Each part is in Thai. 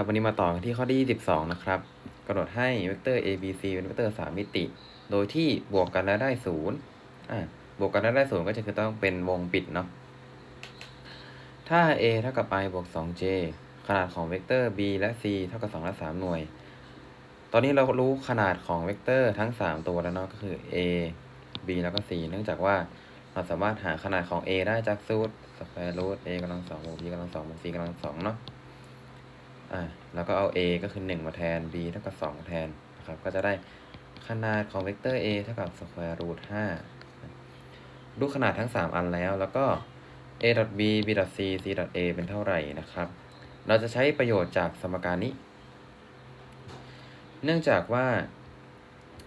ครับวันนี้มาต่อที่ข้อที่ 22 นะครับกำหนดให้เวกเตอร์ a b c เป็นเวกเตอร์ 3 มิติ โดยที่บวกกันแล้วได้ศูนย์อ่าบวกกันแล้วได้ศูนย์ก็จะคือต้องเป็นวงปิดเนาะถ้า a เท่ากับ i บวก 2j ขนาดของเวกเตอร์ b และ c เท่ากับ 2 และ 3 หน่วย ตอนนี้เรารู้ขนาดของเวกเตอร์ทั้ง 3 ตัวแล้วเนาะก็คือ a b แล้วก็ c เนื่องจากว่าเราสามารถหาขนาดของ a ได้จากสูตร square root a กำลัง2บวก b กำลัง2บวก c กำลัง2เนาะ อ่าแล้วก็เอา a ก็คือ 1 มาแทน b เท่ากับ 2 แทนนะครับ ก็จะได้ขนาดของเวกเตอร์ a เท่ากับ square root 5รู้ขนาดทั้ง 3 อันแล้ว แล้วก็ a b b c c a เป็นเท่าไหร่นะครับ เราจะใช้ประโยชน์จากสมการนี้ เนื่องจากว่า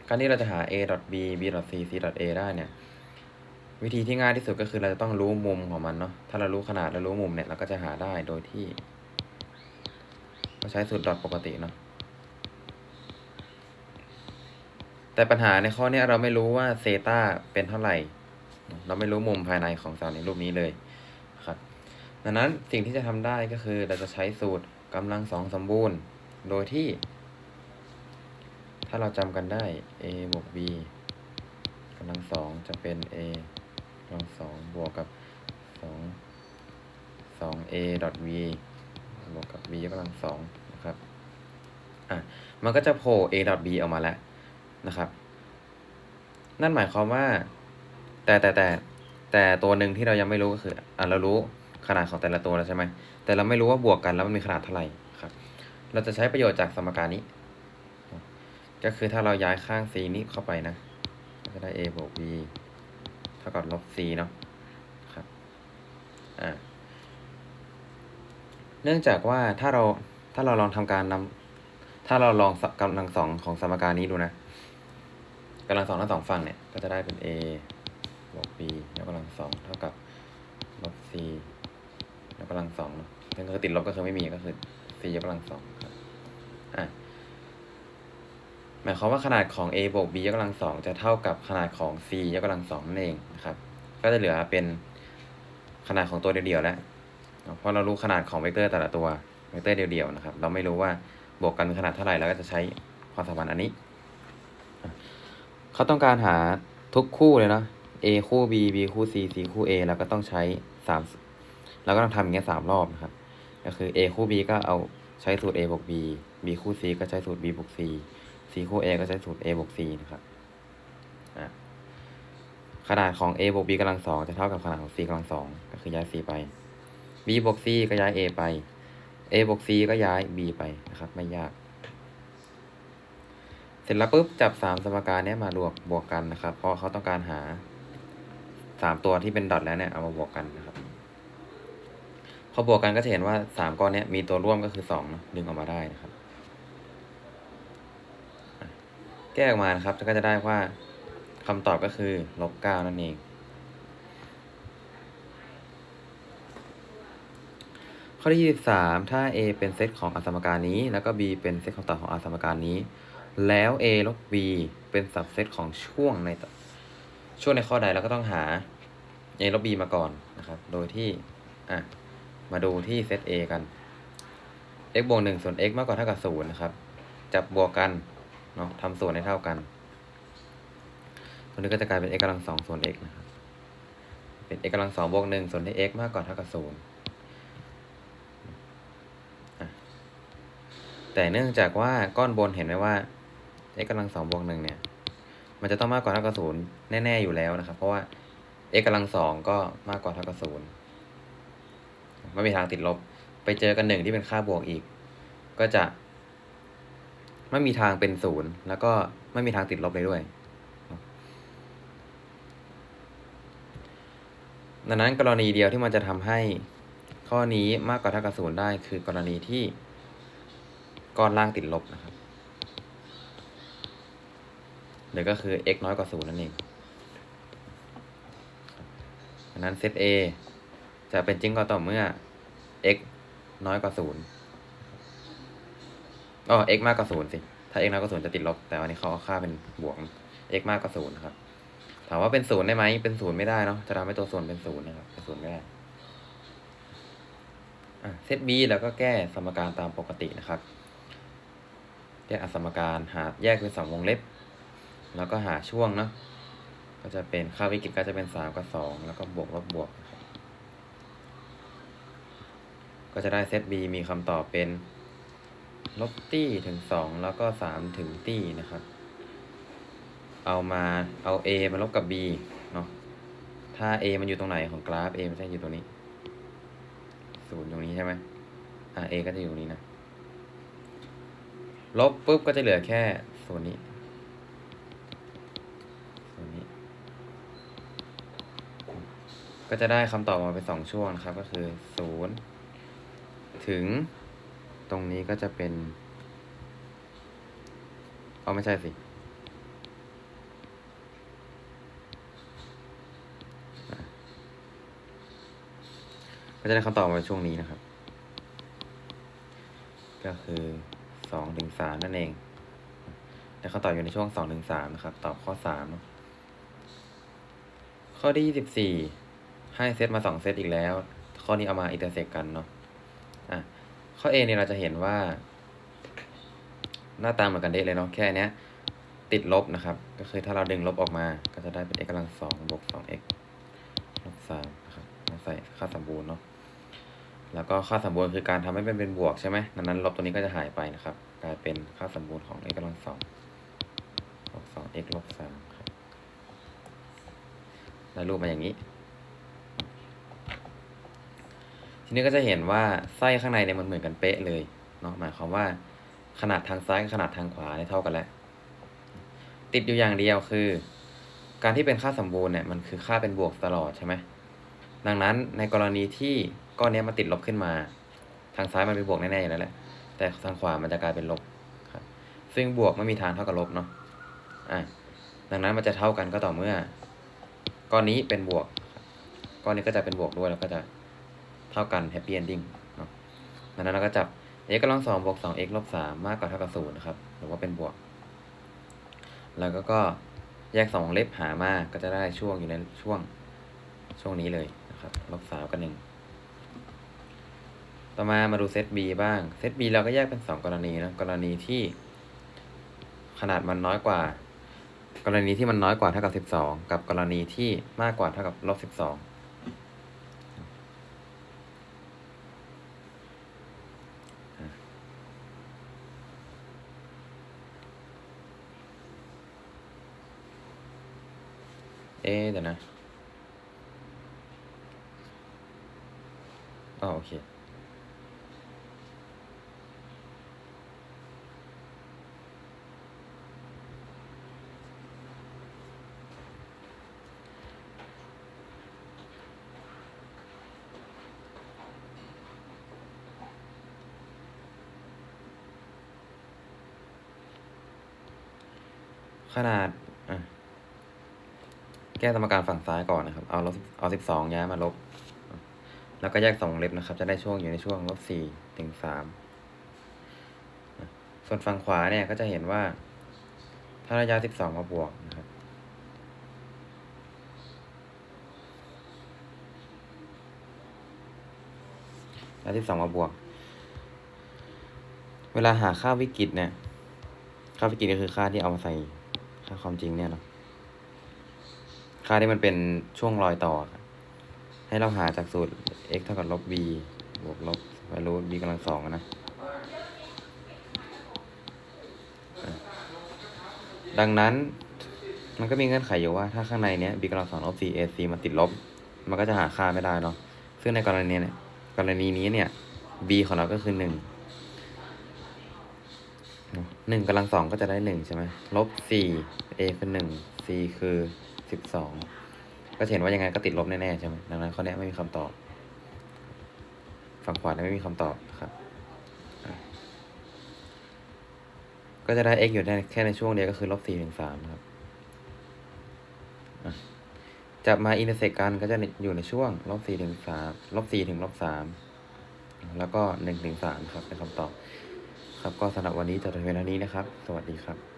การที่เราจะหา a b b c c a ได้เนี่ย วิธีที่ง่ายที่สุดก็คือเราจะต้องรู้มุมของมันเนาะ ถ้าเรารู้ขนาดและรู้มุมเนี่ยเราก็จะหาได้โดยที่ เราใช้สูตรดอทปกติเนาะแต่ปัญหาในข้อนี้เราไม่รู้ว่าเซตาเป็นเท่าไหร่ เราไม่รู้มุมภายในของสามในรูปนี้เลยครับดังนั้นสิ่งที่จะทำได้ก็คือเราจะใช้สูตรกำลังสองสมบูรณ์ โดยที่ ถ้าเราจำกันได้ a บวก b กำลังสองจะเป็น a กำลังสองบวกกับสองสอง a ดอท v บวกกับ b กำลังสองนะครับอะมันก็จะโผล่ a ดอท b ออกมาแล้วนะครับ นั่นหมายความว่า แต่แต่แต่แต่ตัวหนึ่งที่เรายังไม่รู้ก็คืออะเรารู้ขนาดของแต่ละตัวแล้วใช่ไหมแต่เราไม่รู้ว่าบวกกันแล้วมันมีขนาดเท่าไหร่ครับ เราจะใช้ประโยชน์จากสมการนี้ ก็คือถ้าเราย้ายข้าง c นี้เข้าไปนะก็จะได้ a บวก b เท่ากับลบ c เนาะครับอ่า เนื่องจากว่าถ้าเราถ้าเราลองทำการนำถ้าเราลองกำลังสองของสมการนี้ดูนะกำลังสองทั้งสองฝั่งเนี่ย ก็จะได้เป็น a บวก b ยกกำลังสองเท่ากับลบ c ยกกำลังสองเนาะซึ่งก็ติดลบก็คือไม่มีก็คือ c ยกกำลังสองครับอะหมายความว่าขนาดของ a บวก b ยกกำลังสองจะเท่ากับขนาดของ c ยกกำลังสองนั่นเองนะครับ ก็จะเหลือเป็นขนาดของตัวเดียวๆแล้ว เพราะเรารู้ขนาดของเวกเตอร์แต่ละตัวเวกเตอร์เดียวๆนะครับ เราไม่รู้ว่าบวกกันเป็นขนาดเท่าไหร่เราก็จะใช้ความสัมพันธ์อันนี้ เขาต้องการหาทุกคู่เลยเนาะ a คู่ b b คู่ c c คู่ a แล้วก็ต้องใช้สามเราก็ต้องทำอย่างเงี้ยสามรอบนะครับ ก็คือ a คู่ b ก็เอาใช้สูตร a บวก b b คู่ c ก็ใช้สูตร b บวก c c คู่ a ก็ใช้สูตร a บวก c นะครับขนาดของ a บวก b กำลังสองจะเท่ากับขนาดของ c กำลังสองก็คือย้าย c ไป b บวก c ก็ย้าย a ไป a บวก c ก็ย้าย b ไปนะครับ ไม่ยาก เสร็จแล้วปุ๊บจับสามสมการนี้มาบวกบวกกันนะครับ เพราะเขาต้องการหาสามตัวที่เป็นดอทแล้วเนี่ยเอามาบวกกันนะครับ พอบวกกันก็จะเห็นว่าสามก้อนนี้มีตัวร่วมก็คือสองนะดึงออกมาได้นะครับ แก้ออกมานะครับก็จะได้ว่าคำตอบก็คือลบเก้านั่นเอง ข้อที่ 23 ถ้า a เป็นเซตของอสมการนี้ แล้วก็ b เป็นเซตของต่อของอสมการนี้ แล้ว a ลบ b เป็นสับเซตของช่วงในช่วงในข้อใดเราก็ต้องหา a ลบ b มาก่อนนะครับ โดยที่อะมาดูที่เซต a กัน x บวก1ส่วน x มากกว่าเท่ากับ0นะครับ จับบวกกันเนาะทำส่วนให้เท่ากันตัวนี้ก็จะกลายเป็น x กำลัง2ส่วน x นะครับ เป็น x กำลัง2บวก1ส่วนที่ x มากกว่าเท่ากับ0 แต่เนื่องจากว่าก้อนบนเห็นไหมว่า x กำลังสองบวกหนึ่งเนี่ย มันจะต้องมากกว่าเท่ากับศูนย์แน่ๆอยู่แล้วนะครับ เพราะว่า x กำลังสองก็มากกว่าเท่ากับศูนย์ไม่มีทางติดลบ ไปเจอกันหนึ่งที่เป็นค่าบวกอีก ก็จะ ไม่มีทางเป็นศูนย์แล้วก็ไม่มีทางติดลบเลยด้วย ดังนั้นกรณีเดียวที่มันจะทำให้ข้อนี้มากกว่าเท่ากับศูนย์ได้คือกรณีที่ ก้อนล่างติดลบนะครับหรือก็คือ x น้อยกว่าศูนย์นั่นเองดังนั้นเซต a จะเป็นจริงก็ต่อเมื่อ x น้อยกว่าศูนย์อ๋อ x มากกว่าศูนย์สิ ถ้า x น้อยกว่าศูนย์จะติดลบ แต่วันนี้เขาเอาค่าเป็นบวก x มากกว่าศูนย์นะครับ ถามว่าเป็นศูนย์ได้ไหม เป็นศูนย์ไม่ได้เนาะ จะทำให้ตัวส่วนเป็นศูนย์นะครับ เป็นศูนย์ไม่ได้เซต B แล้วก็แก้สมการตามปกตินะครับ แยกอสมการหาแยกเป็นสองวงเล็บ แล้วก็หาช่วงเนาะก็จะเป็นค่าวิกฤตก็จะเป็นสามกับสองแล้วก็บวกลบบวก ก็จะได้เซต B มีคำตอบเป็นลบตี้ถึงสองแล้วก็สามถึงตี้นะครับ เอามาเอา A มาลบกับ B เนาะถ้า A มันอยู่ตรงไหนของกราฟ A มันจะอยู่ตรงนี้ศูนย์ตรงนี้ใช่ไหมอ่า A ก็จะอยู่ตรงนี้นะ ลบปุ๊บก็จะเหลือแค่ส่วนนี้ส่วนนี้ ก็จะได้คำตอบมาเป็นสองช่วงนะครับ ก็คือศูนย์ถึงตรงนี้ก็จะเป็น เอาไม่ใช่สิก็จะได้คำตอบมาช่วงนี้นะครับ ก็คือ สองถึงสามนั่นเองแต่คำตอบอยู่ในช่วงสองถึงสามนะครับ ตอบข้อสามข้อที่ยี่สิบสี่ให้เซตมาสองเซตอีกแล้ว ข้อนี้เอามาอินเตอร์เซกกันเนาะอะข้อ A เนี่ยเราจะเห็นว่า หน้าตาเหมือนกันเดะเลยเนาะแค่เนี้ย ติดลบนะครับ ก็คือถ้าเราดึงลบออกมา ก็จะได้เป็น x กำลังสองบวกสอง x ลบสามนะครับมาใส่ค่าสมบูรณ์เนาะ แล้วก็ค่าสมบูรณ์คือการทำให้มันเป็นบวกใช่ไหมดังนั้นลบตัวนี้ก็จะหายไปนะครับ กลายเป็นค่าสมบูรณ์ของ x กำลังสองลบสอง x ลบสามครับได้รูปมาอย่างนี้ ทีนี้ก็จะเห็นว่าไส้ข้างในเนี่ยมันเหมือนกันเป๊ะเลยเนาะหมายความว่าขนาดทางซ้ายกับขนาดทางขวาเนี่ยเท่ากันแล้ว ติดอยู่อย่างเดียวคือ การที่เป็นค่าสมบูรณ์เนี่ยมันคือค่าเป็นบวกตลอดใช่ไหมดังนั้นในกรณีที่ ก้อนนี้มันติดลบขึ้นมา ทางซ้ายมันเป็นบวกแน่ๆอยู่แล้วแหละ แต่ทางขวามันจะกลายเป็นลบครับ ซึ่งบวกไม่มีทางเท่ากับลบเนาะ อะ ดังนั้นมันจะเท่ากันก็ต่อเมื่อ ก้อนนี้เป็นบวก ก้อนนี้ก็จะเป็นบวกด้วยแล้วก็จะเท่ากัน happy ending เนาะ ดังนั้นเราก็จับ x กำลังสองบวกสอง x ลบสามมากกว่าเท่ากับศูนย์นะครับ หรือว่าเป็นบวก แล้วก็ก็แยกสองวงเล็บหามาก็จะได้ช่วงอยู่ในช่วงช่วงนี้เลยนะครับ ลบสามกับหนึ่ง ต่อมามาดูเซต B บ้าง เซต B เราก็แยกเป็นสองกรณีนะ กรณีที่ขนาดมันน้อยกว่า กรณีที่มันน้อยกว่าเท่ากับสิบสองกับกรณีที่มากกว่าเท่ากับลบสิบสองเอ๊ะเดี๋ยวนะอ๋อโอเค ขนาดแก้สมการฝั่งซ้ายก่อนนะครับ เอาลบเอาสิบสองย้ายมาลบ แล้วก็แยกสองวงเล็บนะครับ จะได้ช่วงอยู่ในช่วงลบสี่ถึงสามส่วนฝั่งขวาเนี่ยก็จะเห็นว่า ถ้าระยะสิบสองมาบวกนะครับระยะสิบสองมาบวก เวลาหาค่าวิกฤตเนี่ย ค่าวิกฤตก็คือค่าที่เอามาใส่ ค่าความจริงเนี่ยเนาะค่าที่มันเป็นช่วงรอยต่อ ให้เราหาจากสูตร x เท่ากับลบ b บวกลบ value b กำลังสองนะดังนั้นมันก็มีเงื่อนไขอยู่ว่าถ้าข้างในเนี้ย b กำลังสองลบ c ac มันติดลบ มันก็จะหาค่าไม่ได้เนาะซึ่งในกรณีเนี่ยกรณีนี้เนี่ย b ของเราก็คือหนึ่ง หนึ่งกำลังสองก็จะได้หนึ่งใช่ไหมลบสี่ a คือหนึ่ง c คือสิบสองก็เห็นว่ายังไงก็ติดลบแน่ๆใช่ไหมดังนั้นข้อนี้ไม่มีคำตอบ ฝั่งขวาไม่มีคำตอบนะครับ ก็จะได้ x อยู่ในแค่ในช่วงเดียวก็คือลบสี่ถึงสามครับอะจับมาอินเตอร์เซกกันก็จะอยู่ในช่วงลบสี่ถึงสามลบสี่ถึงลบสามแล้วก็หนึ่งถึงสามครับเป็นคำตอบ ครับก็สำหรับวันนี้จบแต่เพียงเท่านี้นะครับ สวัสดีครับ